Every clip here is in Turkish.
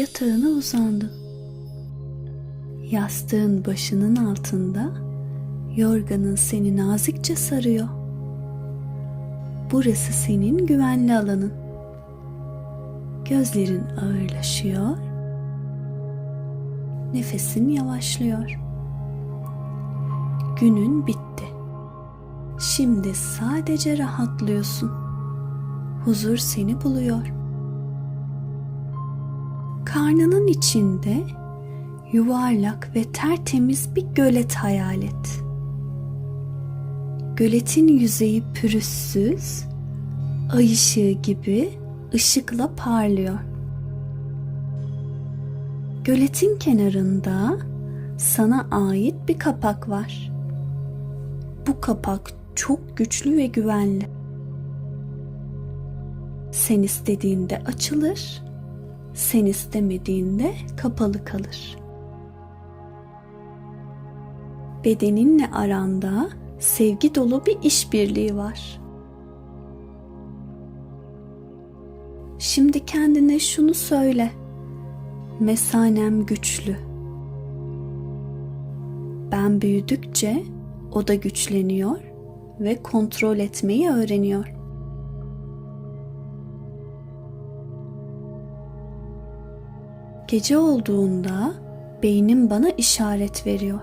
yatağına uzandın. Yastığın başının altında yorganın seni nazikçe sarıyor. Burası senin güvenli alanın. Gözlerin ağırlaşıyor. Nefesin yavaşlıyor. Günün bitti. Şimdi sadece rahatlıyorsun. Huzur seni buluyor. Karnının içinde yuvarlak ve tertemiz bir gölet hayal et. Göletin yüzeyi pürüzsüz, ay ışığı gibi ışıkla parlıyor. Göletin kenarında sana ait bir kapak var. Bu kapak çok güçlü ve güvenli. Sen istediğinde açılır, sen istemediğinde kapalı kalır. Bedeninle aranda sevgi dolu bir işbirliği var. Şimdi kendine şunu söyle. Mesanem güçlü. Ben büyüdükçe o da güçleniyor ve kontrol etmeyi öğreniyor. Gece olduğunda beynim bana işaret veriyor.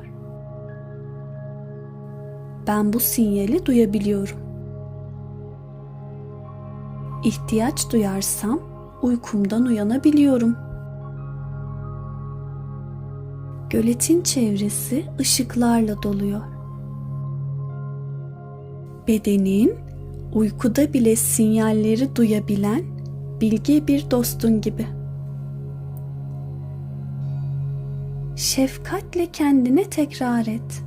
Ben bu sinyali duyabiliyorum. İhtiyaç duyarsam uykumdan uyanabiliyorum. Göletin çevresi ışıklarla doluyor. Bedenin uykuda bile sinyalleri duyabilen bilge bir dostun gibi. Şefkatle kendine tekrar et.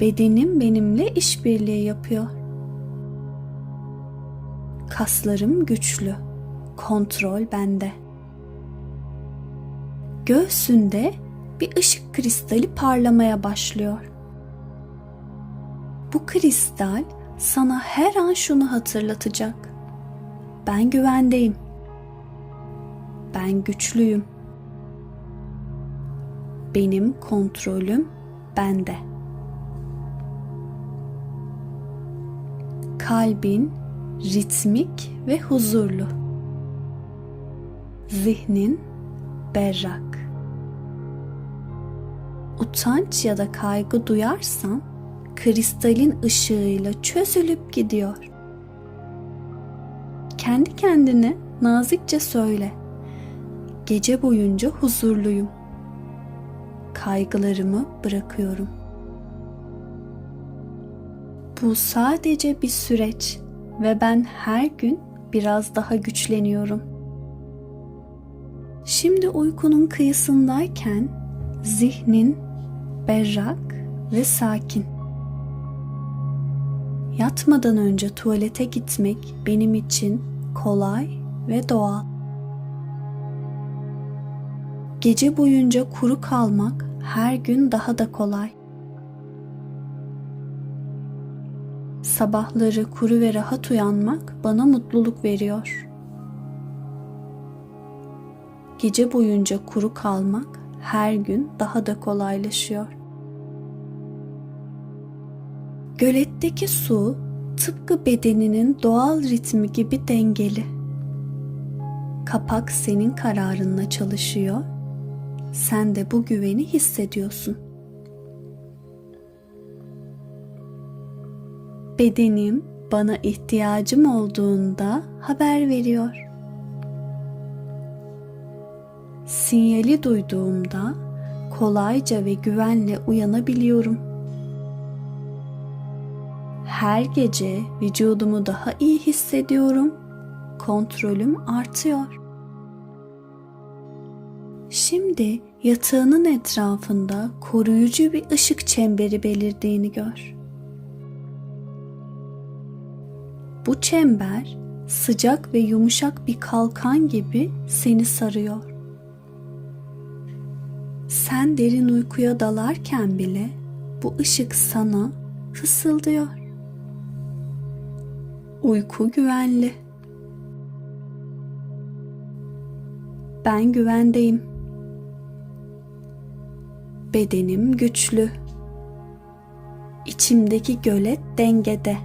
Bedenim benimle işbirliği yapıyor. Kaslarım güçlü. Kontrol bende. Göğsünde bir ışık kristali parlamaya başlıyor. Bu kristal sana her an şunu hatırlatacak. Ben güvendeyim. Ben güçlüyüm. Benim kontrolüm bende. Kalbin ritmik ve huzurlu. Zihnin berrak. Utanç ya da kaygı duyarsan kristalin ışığıyla çözülüp gidiyor. Kendi kendine nazikçe söyle. Gece boyunca huzurluyum. Kaygılarımı bırakıyorum. Bu sadece bir süreç ve ben her gün biraz daha güçleniyorum. Şimdi uykunun kıyısındayken zihnin berrak ve sakin. Yatmadan önce tuvalete gitmek benim için kolay ve doğal. Gece boyunca kuru kalmak her gün daha da kolay. Sabahları kuru ve rahat uyanmak bana mutluluk veriyor. Gece boyunca kuru kalmak her gün daha da kolaylaşıyor. Göletteki su tıpkı bedeninin doğal ritmi gibi dengeli. Kapak senin kararınla çalışıyor. Sen de bu güveni hissediyorsun. Bedenim bana ihtiyacım olduğunda haber veriyor. Sinyali duyduğumda kolayca ve güvenle uyanabiliyorum. Her gece vücudumu daha iyi hissediyorum. Kontrolüm artıyor. Şimdi yatağının etrafında koruyucu bir ışık çemberi belirdiğini gör. Bu çember sıcak ve yumuşak bir kalkan gibi seni sarıyor. Sen derin uykuya dalarken bile bu ışık sana fısıldıyor. Uyku güvenli. Ben güvendeyim. Bedenim güçlü. İçimdeki gölet dengede.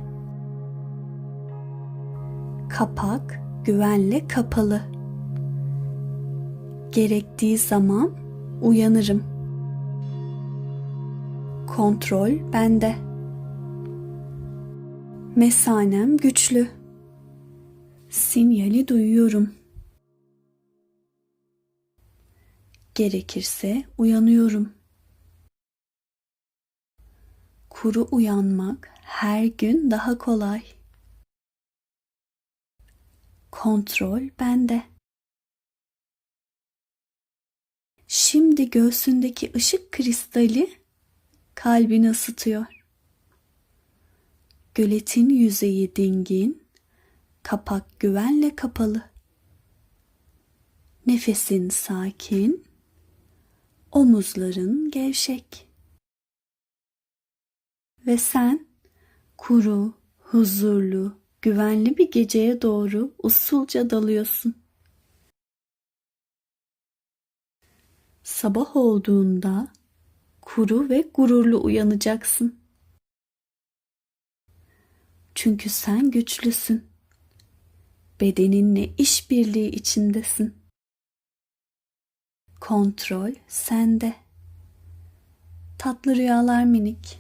Kapak güvenle kapalı. Gerektiği zaman uyanırım. Kontrol bende. Mesanem güçlü. Sinyali duyuyorum. Gerekirse uyanıyorum. Kuru uyanmak her gün daha kolay. Kontrol bende. Şimdi göğsündeki ışık kristali kalbini ısıtıyor. Göletin yüzeyi dingin, kapak güvenle kapalı. Nefesin sakin, omuzların gevşek. Ve sen kuru, huzurlu, güvenli bir geceye doğru usulca dalıyorsun. Sabah olduğunda kuru ve gururlu uyanacaksın. Çünkü sen güçlüsün. Bedeninle işbirliği içindesin. Kontrol sende. Tatlı rüyalar minik.